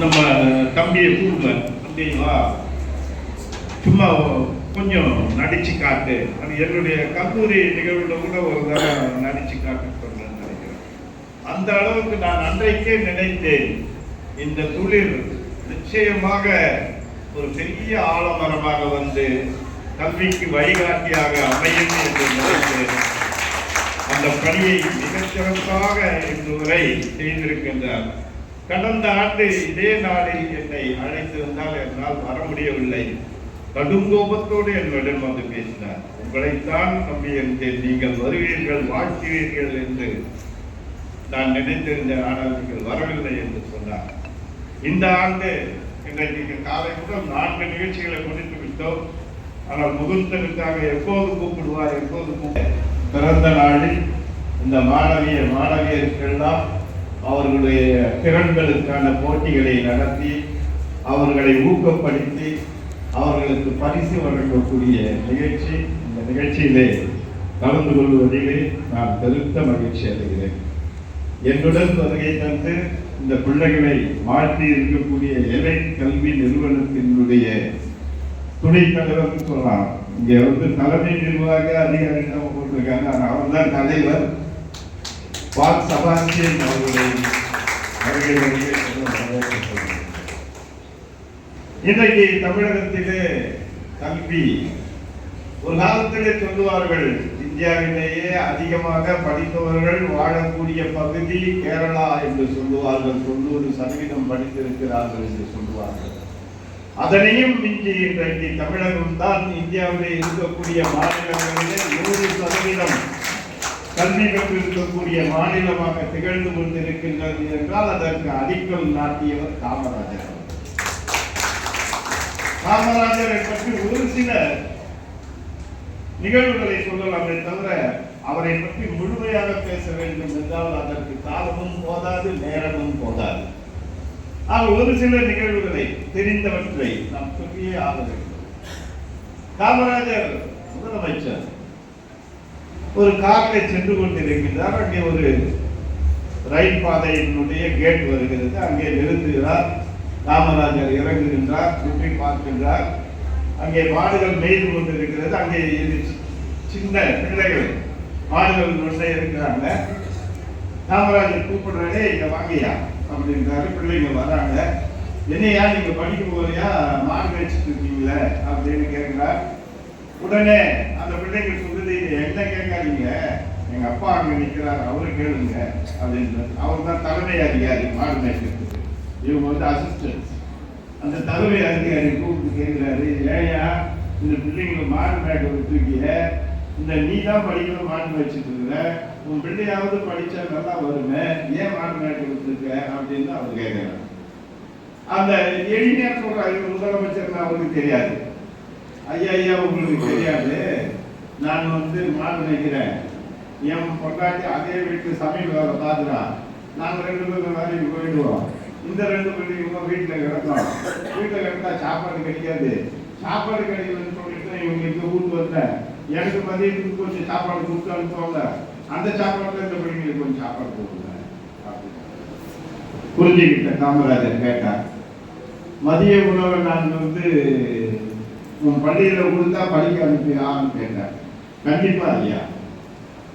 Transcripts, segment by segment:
நம்ம தம்பியை கூப்பிடுவேன் அப்படிங்களா சும்மா கொஞ்சம் நடிச்சு காட்டு. அது என்னுடைய கல்லூரி நிகழ்வுல கூட ஒரு தடவை நடிச்சு காட்டு சொன்னேன்னு நினைக்கிறேன். அந்த அளவுக்கு நான் அன்றைக்கே நினைத்தேன் இந்த தொழில் நிச்சயமாக ஒரு பெரிய ஆலமரமாக வந்து கல்விக்கு வழிகாட்டியாக அமையும் என்று நினைத்தேன் அந்த பணியை மிகச் சிறப்பாக இன்று வரை செய்திருக்கின்றார். கடந்த ஆண்டு இதே நாளில் என்னை அழைத்திருந்தால் என்னால் வர முடியவில்லை. கடும் கோபத்தோடு என்னிடம் வந்து பேசினார். உங்களைத்தான் நம்பி இருந்தேன் நீங்கள் வருவீர்கள் வாழ்த்துவீர்கள் என்று நான் நினைத்திருந்தேன் ஆனால் நீங்கள் வரவில்லை என்று சொன்னார். இந்த ஆண்டு இன்றைக்கு காலை முதல் நான்கு நிகழ்ச்சிகளை முடித்து விட்டோம். ஆனால் முகுந்தனுக்காக எப்போது கூப்பிடுவார் எப்போது கூப்பிட பிறந்த நாளில் இந்த மாணவிய மாணவியருக்கெல்லாம் அவர்களுடைய திறன்களுக்கான போட்டிகளை நடத்தி அவர்களை ஊக்கப்படுத்தி அவர்களுக்கு பரிசு வழங்கக்கூடிய நிகழ்ச்சி இந்த நிகழ்ச்சியிலே கலந்து கொள்வதிலே நான் பெருத்த மகிழ்ச்சி அடைகிறேன். என்னுடன் வருகை தந்து இந்த பிள்ளைகளை மாற்றி இருக்கக்கூடிய எலை கல்வி நிறுவனத்தினுடைய துணை தலைவர் சொல்லலாம் இங்கே வந்து தலைமை நிர்வாக அதிகாரி நம்ம போட்டிருக்காங்க. அவர் தான் தலைவர். பால் சபாஸ்டியன் அவர்களை இன்றைக்கு தமிழகத்திலே கல்வி ஒரு காலத்திலே சொல்லுவார்கள் இந்தியாவிலேயே அதிகமாக படித்தவர்கள் வாழக்கூடிய பகுதி கேரளா என்று சொல்லுவார்கள். தொண்ணூறு சதவீதம் படித்திருக்கிறார்கள் என்று சொல்லுவார்கள். அதனையும் மிஞ்சி இன்றைக்கு தமிழகம் தான் இந்தியாவிலே இருக்கக்கூடிய மாநிலங்களிலே நூறு சதவீதம் கல்வி கற்றிருக்கக்கூடிய மாநிலமாக திகழ்ந்து கொண்டிருக்கின்றது என்றால் அதற்கு அடிக்கல் நாட்டியவர் காமராஜர். காமராஜரை பற்றி ஒரு சில நிகழ்வுகளை சொல்லலாமே தவிர அவரை பற்றி முழுமையாக பேச வேண்டும் என்றால் அதற்கு காலமும் போதாது நேரமும் போதாது. ஆக ஒரு சில நிகழ்வுகளை தெரிந்தவற்றை நாம் சொல்லியே ஆக வேண்டும். காமராஜர் முதலமைச்சர். ஒரு காரில் சென்று கொண்டிருக்கிறார். அங்கே ஒரு ரயில் பாதையினுடைய கேட் வருகிறது. அங்கே நிறுத்துகிறார். ராமராஜர் இறங்குகின்றார் சுற்றி பார்க்கின்றார். அங்கே மாடுகள் மேய்ந்து கொண்டிருக்கிறது. அங்கே சின்ன பிள்ளைகள் மாடுகள் நொண்டை இருக்கிறாங்க. ராமராஜர் கூப்பிடுறாரே இங்கே வாங்கியா அப்படின்றாரு. பிள்ளைங்க வராங்க. என்னையா நீங்கள் படிக்க போறியா? மாடு மேய்ச்சிட்டு இருக்கீங்களே அப்படின்னு கேட்குறாரு. உடனே அந்த பிள்ளைங்க சொல்லுது என்ன கேட்காதீங்க? எங்க அப்பா அங்க நிற்கிறார் அவரை கேளுங்க அப்படின்றார் அவர் தான் தலைமை அதிகாரி மாடு மேய்க்கிறதுக்கு. இவங்க வந்து அசிஸ்டன்ஸ் அந்த தலைமை அதிகாரி கூப்பிட்டு கேட்கிறாரு ஏயா இந்த பிள்ளைங்களை மாடு மேய்க்க தூக்கிய இந்த நீ தான் படிக்கணும் மாடு மேய்ச்சிட்டு இருக்கிற உன் பிள்ளையாவது படிச்சா நல்லா வருமே. ஏன் மாடு மேய்க்க விட்டுருக்க? அப்படின்னு அவர் கேட்கிறார். அந்த எளிமையா சொல்றாரு முதலமைச்சர் அவருக்கு தெரியாது. ஐயா ஐயா உங்களுக்கு தெரியாது. நான் வந்து மாடு மேய்க்கிறேன். என் பொண்டாட்டி அதே வீட்டு சமையல் வேலை பார்க்குறா. நாங்கள் ரெண்டு பேரும் வேலைக்கு போயிடுவோம். இந்த ரெண்டு பேரும் இவங்க வீட்டில் கிடக்கும். வீட்டில் கிடந்தா சாப்பாடு கிடைக்காது சாப்பாடு கிடைக்கலன்னு சொல்லிட்டு இவங்க இங்கே ஊருக்கு வந்தேன். எனக்கு மதியத்துக்கு கொஞ்சம் சாப்பாடு கொடுத்து அனுப்புவாங்க. அந்த சாப்பாடுல இந்த பிள்ளைங்களுக்கு கொஞ்சம் சாப்பாடு கொடுங்க. புரிஞ்சுக்கிட்ட காமராஜர் கேட்டார். மதிய உணவை நான் வந்து உன் பள்ளியில கொடுத்தா படிக்க அனுப்பியான்னு கேட்டேன் கண்டிப்பா ஐயா.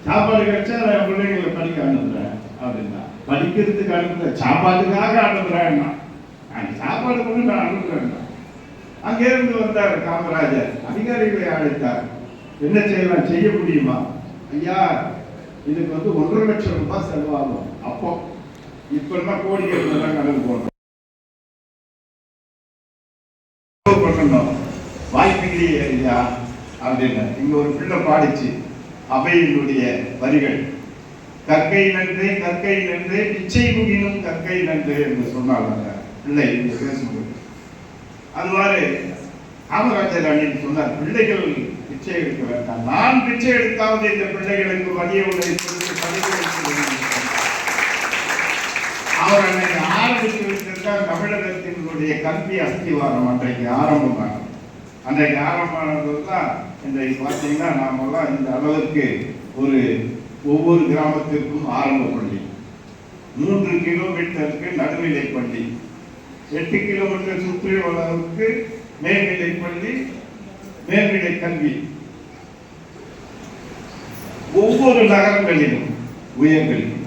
சாப்பாடு கிடைச்சா நான் என் பிள்ளைங்களை படிக்க அனுப்புறேன் அப்படின்னா. படிக்கிறதுக்கு அனுப்புற சாப்பாட்டுக்காக அனுப்புறேன் நான் சாப்பாடு கொண்டு நான் அனுப்புறேன் அங்கே இருந்து வந்தார் காமராஜர். அதிகாரிகளை அழைத்தார். என்ன செய்யலாம்? செய்ய முடியுமா? ஐயா இதுக்கு வந்து ஒன்றரை லட்சம் ரூபாய் செலவாகும். அப்போ இப்பெல்லாம் என்ன கோடி கணக்கு போடுறோம். வாய்ப்பு ஐயா அப்படின்னு இங்க ஒரு பிள்ளை பாடிச்சு. அவையினுடைய வரிகள் கற்கை நன்று கற்கை நன்று பிச்சை முகினும் கற்கை நன்று என்று சொன்னாங்க பிள்ளை இங்க பேசும்போது. அது மாதிரி காமராஜர் அண்ணன் சொன்னார் பிள்ளைகள் பிச்சை எடுக்க வேண்டாம். நான் பிச்சை எடுத்தாவது இந்த பிள்ளைகளுக்கு மதிய உணவை கொடுத்து படிக்க அவர் அன்னைக்கு ஆரம்பித்து வைத்திருந்தால் தமிழகத்தினுடைய கல்வி அஸ்திவாரம் அன்றைக்கு ஆரம்பமாகும் அன்றைக்கு ஆரம்பமானது தான் இன்றைக்கு பார்த்தீங்கன்னா நாமெல்லாம் இந்த அளவுக்கு ஒரு ஒவ்வொரு கிராமத்திற்கும் ஆரம்ப பள்ளி. மூன்று கிலோமீட்டருக்கு நடுநிலை பள்ளி. எட்டு கிலோமீட்டர் சுற்றி அளவுக்கு மேல்நிலை பள்ளி மேல்நிலை கல்வி. ஒவ்வொரு நகரங்களிலும் உயர்கல்வி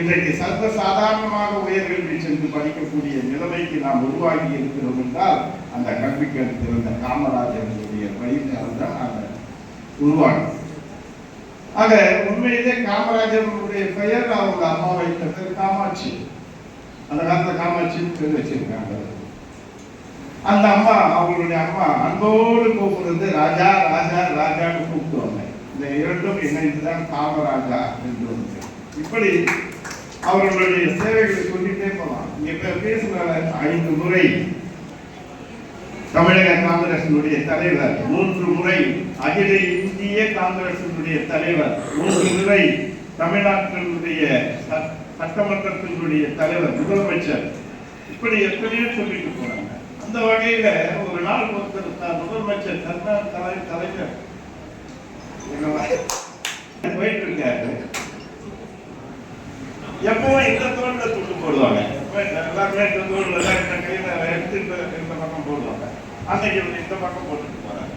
இன்றைக்கு சர்வசாதாரணமாக உயர்கல்வி சென்று படிக்கக்கூடிய நிலைமைக்கு நாம் உருவாகி இருக்கிறோம் என்றால் அந்த கல்விக்கு திறந்த காமராஜருடைய பயிற்சியால் தான் அந்த உருவானது ஆக உண்மையிலே காமராஜருடைய பெயர் அவங்க அம்மா வைத்த பேர் காமாட்சி. அந்த காலத்தில் காமாட்சின்னு பேர் வச்சிருக்காங்க. அந்த அம்மா அவங்களுடைய அம்மா அன்போடு கூப்பிடுறது ராஜா ராஜா ராஜான்னு கூப்பிடுவாங்க. இந்த இரண்டும் இணைந்துதான் காமராஜா என்று இப்படி அவர்களுடைய சேவைகளை சொல்லிட்டே போகலாம் இங்க பே- பேசுகிற ஐந்து முறை. தமிழக காங்கிரசினுடைய தலைவர் மூன்று முறை. அகில இந்திய காங்கிரசினுடைய தலைவர் மூன்று முறை. தமிழ்நாட்டினுடைய சட்டமன்றத்தினுடைய தலைவர் முதலமைச்சர். இப்படி எத்தனையோ சொல்லிட்டு போறாங்க. அந்த வகையில ஒரு நாள் ஒருத்தர் தான் முதலமைச்சர் தன்னார் தலை தலைவர். போயிட்டு இருக்காரு. எப்பவும் இந்த தோல்ல துண்டு போடுவாங்க. எல்லாருமே இந்த தோல்ல இந்த கையில எடுத்து இந்த இந்த பக்கம் போடுவாங்க. அன்னைக்கு இவரு இந்த பக்கம் போட்டுட்டு போறாங்க.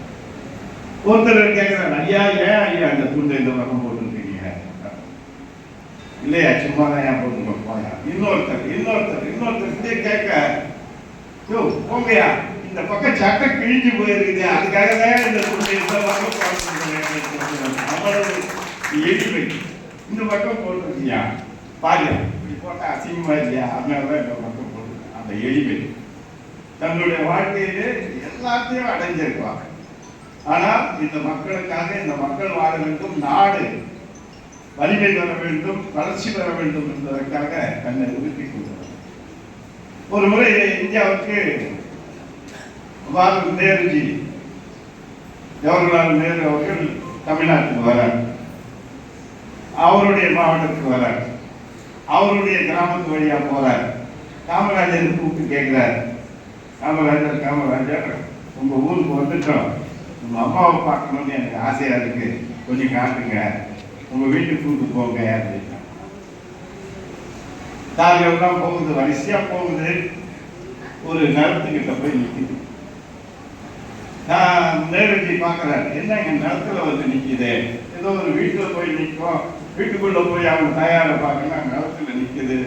ஒருத்தர் கேட்கிறாங்க ஐயா ஏன் ஐயா இந்த துண்டை இந்த பக்கம் போட்டுருக்கீங்க? இல்லையா சும்மா தான் ஏன் போட்டு போயா இன்னொருத்தர் இன்னொருத்தர் இன்னொருத்தர் இதே கேட்க யோ போங்கயா இந்த பக்கம் சட்டை கிழிஞ்சு போயிருக்குது அதுக்காக தான் இந்த துண்டை இந்த பக்கம் போட்டுருக்கேன் அவ்வளவு எளிமை இந்த பக்கம் போட்டிருக்கியா பாரு இப்படி போட்டா அசிங்கமா இல்லையா? அதனாலதான் இந்த பக்கம் போட்டு அந்த எளிமை. தன்னுடைய வாழ்க்கையிலே எல்லாத்தையும் அடைஞ்சிருப்பாங்க. ஆனால் இந்த மக்களுக்காக இந்த மக்கள் வாழ வேண்டும் நாடு வலிமை பெற வேண்டும் வளர்ச்சி பெற வேண்டும் என்பதற்காக தன்னை ஒதுக்கி கொண்டார் ஒரு முறை இந்தியாவுக்கு வாரு நேருஜி ஜவஹர்லால் நேரு அவர்கள் தமிழ்நாட்டுக்கு வரார் அவருடைய மாவட்டத்துக்கு வரார் அவருடைய கிராமத்து வழியா போறார். காமராஜர் கூப்பிட்டு கேட்கிறார் காமராஜர் காமராஜர் உங்க ஊருக்கு வந்துட்டோம். உங்க அம்மாவை பார்க்கணும்னு எனக்கு ஆசையா இருக்கு. கொஞ்சம் காட்டுங்க. உங்க வீட்டுக்கு கூப்பிட்டு போங்க அப்படின்னா தாரியெல்லாம் போகுது வரிசையா போகுது. ஒரு நிலத்துக்கிட்ட போய் நிக்குது. நான் நேரடி பார்க்குறேன். என்ன எங்க நிலத்தில் வந்து நிக்குது? ஏதோ ஒரு வீட்டுல போய் நிற்கும் வீட்டுக்குள்ள போய் அவங்க தாயாரை பார்க்கணும்னா நிலத்துல நிற்குது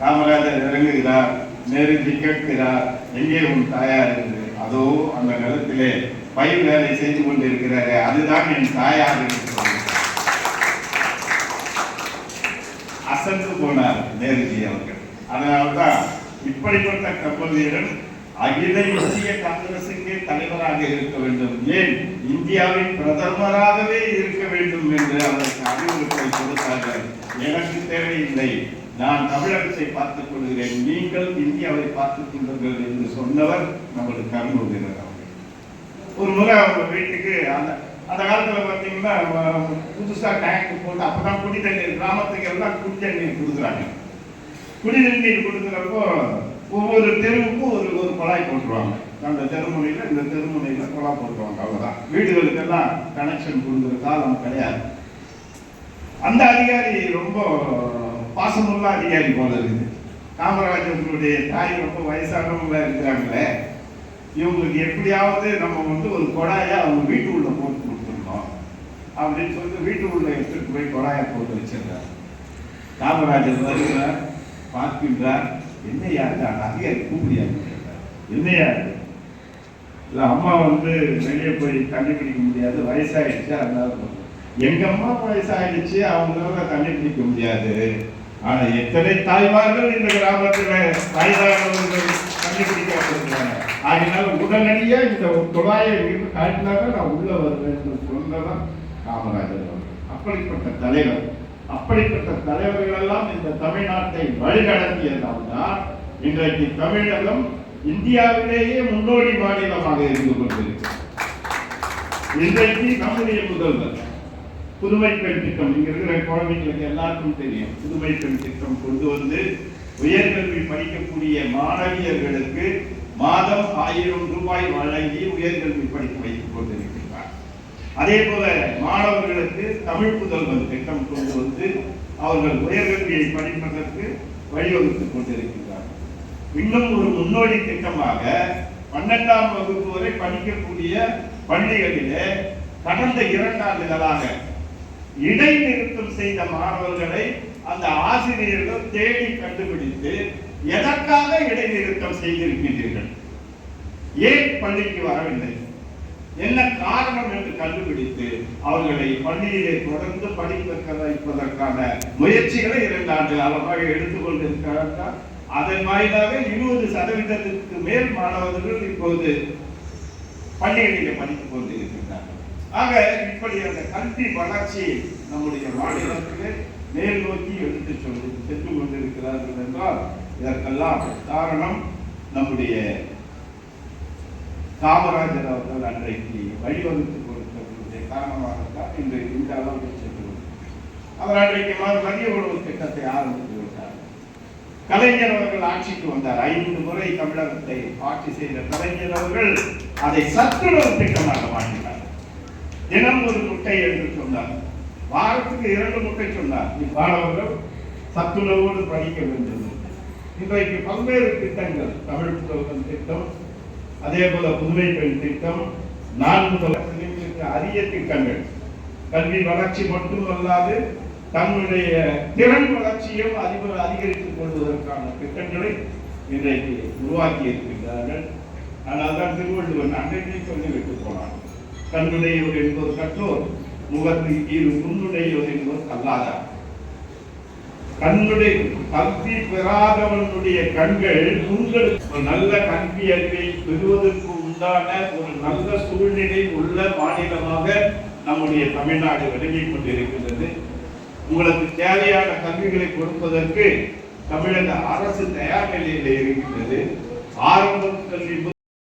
காமராஜர் இறங்குகிறார். நெருங்கி கேட்கிறார் எங்கே உன் தாயார்? என்று. அதோ அந்த நிலத்திலே பயிர் வேலை செய்து கொண்டிருக்கிறாரே அதுதான் என் தாயார் அசந்து போனார் நேருஜி அவர்கள். அதனால்தான் இப்படிப்பட்ட கப்பல்வீரன் அகில இந்திய காங்கிரசுக்கே தலைவராக இருக்க வேண்டும். ஏன்? இந்தியாவின் பிரதமராகவே இருக்க வேண்டும் என்று அவருக்கு அறிவுறுத்தலை கொடுத்தார்கள். எனக்கு தேவையில்லை. நான் தமிழகத்தை பார்த்துக் கொள்கிறேன். நீங்கள் இந்தியாவை பார்த்துக் கொள்ளுங்கள் என்று சொன்னவர் நமது கருணாநிதி ஒரு முறை அவங்க வீட்டுக்கு அந்த அந்த காலத்துல பாத்தீங்கன்னா புதுசா டேங்க் போட்டு அப்பதான் குடி தண்ணீர் கிராமத்துக்கு எல்லாம் குடி தண்ணீர் கொடுக்குறாங்க. குடி தண்ணீர் கொடுக்குறப்போ ஒவ்வொரு தெருவுக்கும் ஒரு ஒரு குழாய் போட்டுருவாங்க. அந்த தெருமுனையில் இந்த தெருமுனையில குழாய் போட்டுருவாங்க அவ்வளோதான் வீடுகளுக்கெல்லாம் கனெக்ஷன் கொடுக்குற காலம் கிடையாது. அந்த அதிகாரி ரொம்ப பாசமுள்ள அதிகாரி போல இருக்குது. காமராஜர்களுடைய தாய் ரொம்ப வயசானவங்க இருக்கிறாங்களே இவங்களுக்கு எப்படியாவது நம்ம வந்து ஒரு கொடாயை அவங்க வீட்டு உள்ள போட்டு கொடுத்துருந்தோம் அப்படின்னு சொல்லிட்டு வீட்டு உள்ள எடுத்துட்டு போய் கொடாயை போட்டு வச்சிருந்தார் காமராஜர் வருகிறார் பார்க்கின்றார் என்னையா அந்த அதிகாரி கூப்பிடியாரு என்னையா இல்லை அம்மா வந்து வெளியே போய் தண்ணி பிடிக்க முடியாது வயசாகிடுச்சு அதனால எங்கள் அம்மா வயசாகிடுச்சு அவங்களால தண்ணி பிடிக்க முடியாது. ஆனால் எத்தனை தாய்மார்கள் இந்த கிராமத்தில் வயதானவர்கள் தண்ணி பிடிக்க வந்திருக்கிறாங்க? அதனால உடனடியாக இந்த குழாயை இங்கிருந்து காட்டினாங்க நான் உள்ளே வருவேன் சொன்னதான் காமராஜர் அப்படிப்பட்ட தலைவர். அப்படிப்பட்ட தலைவர்கள் எல்லாம் இந்த தமிழ்நாட்டை வழிநடத்தியதால் தான் இன்றைக்கு தமிழகம் இந்தியாவிலேயே முன்னோடி மாநிலமாக இருந்து கொண்டிருக்கிறது. இன்றைக்கு நம்முடைய முதல்வர் புதுமை பெண் திட்டம் இங்க இருக்கிற குழந்தைங்களுக்கு எல்லாருக்கும் தெரியும். புதுமை பெண் திட்டம் கொண்டு வந்து உயர்கல்வி படிக்கக்கூடிய மாணவியர்களுக்கு மாதம் ஆயிரம் ரூபாய் வழங்கி உயர்கல்வி படிக்க வைத்துக் கொண்டிருக்கிறார். அதே போல மாணவர்களுக்கு தமிழ் புதல்வன் திட்டம் கொண்டு வந்து அவர்கள் உயர்கல்வியை படிப்பதற்கு வழிவகுத்துக் கொண்டிருக்கிறார். இன்னும் ஒரு முன்னோடி திட்டமாக பன்னெண்டாம் வகுப்பு வரை படிக்கக்கூடிய பள்ளிகளிலே கடந்த இரண்டாண்டுகளாக இடைநிறுத்தம் செய்த மாணவர்களை அந்த ஆசிரியர்கள் தேடி கண்டுபிடித்து எதற்காக இடைநிறுத்தம் செய்திருக்கின்றீர்கள்? ஏன் பள்ளிக்கு வரவில்லை? என்ன காரணம் என்று கண்டுபிடித்து அவர்களை பள்ளியிலே தொடர்ந்து படிக்க வைப்பதற்கான முயற்சிகளை இரண்டு ஆண்டு காலமாக எடுத்துக்கொண்டிருக்கிறார்கள்? அதன் வாயிலாக இருபது சதவீதத்திற்கு மேல் மாணவர்கள் இப்போது பள்ளிகளிலே படித்துக் கொண்டிருக்கின்றார்கள். ஆக இப்படி அந்த கல்வி வளர்ச்சி நம்முடைய மாநிலத்திலே மேல் நோக்கி எடுத்து சொல்லி சென்று கொண்டிருக்கிறார்கள் என்றால் இதற்கெல்லாம் காரணம் நம்முடைய காமராஜர் அவர்கள் அன்றைக்கு வழிவகுத்து கொடுத்தவர்களுடைய காரணமாகத்தான் இன்று இந்த அளவுக்கு சென்று அவர் அன்றைக்கு ம- மதிய உணவு திட்டத்தை ஆரம்பித்து கலைஞர் அவர்கள் ஆட்சிக்கு வந்தார். ஐந்து முறை தமிழகத்தை ஆட்சி செய்த கலைஞர் அவர்கள் அதை சத்துணவு திட்டமாக மாற்றினார். தினம் ஒரு முட்டை என்று சொன்னார். வாரத்துக்கு இரண்டு முட்டை சொன்னார். மாணவர்கள் சத்துணவோடு படிக்க வேண்டும். இன்றைக்கு பல்வேறு திட்டங்கள் தமிழ் புத்தகம் திட்டம் அதே போல புதுமை பெண் திட்டம் நான்கு பிள்ளைகளுக்கு அரிய திட்டங்கள். கல்வி வளர்ச்சி மட்டுமல்லாது தன்னுடைய திறன் வளர்ச்சியும் அதிபர் அதிகரித்து கொள்வதற்கான திட்டங்களை இன்றைக்கு உருவாக்கி இருக்கின்றார்கள். ஆனால் தான் திருவள்ளுவன் அன்றைக்கே சொல்லிவிட்டு போனார். கண்ணுடையோர் என்பது கற்றோர் முகத்து இரு முன்னுடையவர் என்பது கல்லாதார் கண்ணுடைய கல்வி பெறாதவனுடைய கண்கள் உங்களுக்கு நல்ல கல்வி அறிவை பெறுவதற்கு உண்டான ஒரு நல்ல சூழ்நிலை உள்ள மாநிலமாக நம்முடைய தமிழ்நாடு விளங்கிக் கொண்டிருக்கின்றது. உங்களுக்கு தேவையான கல்விகளை கொடுப்பதற்கு தமிழக அரசு தயார் நிலையில் இருக்கின்றது. ஆரம்ப கல்வி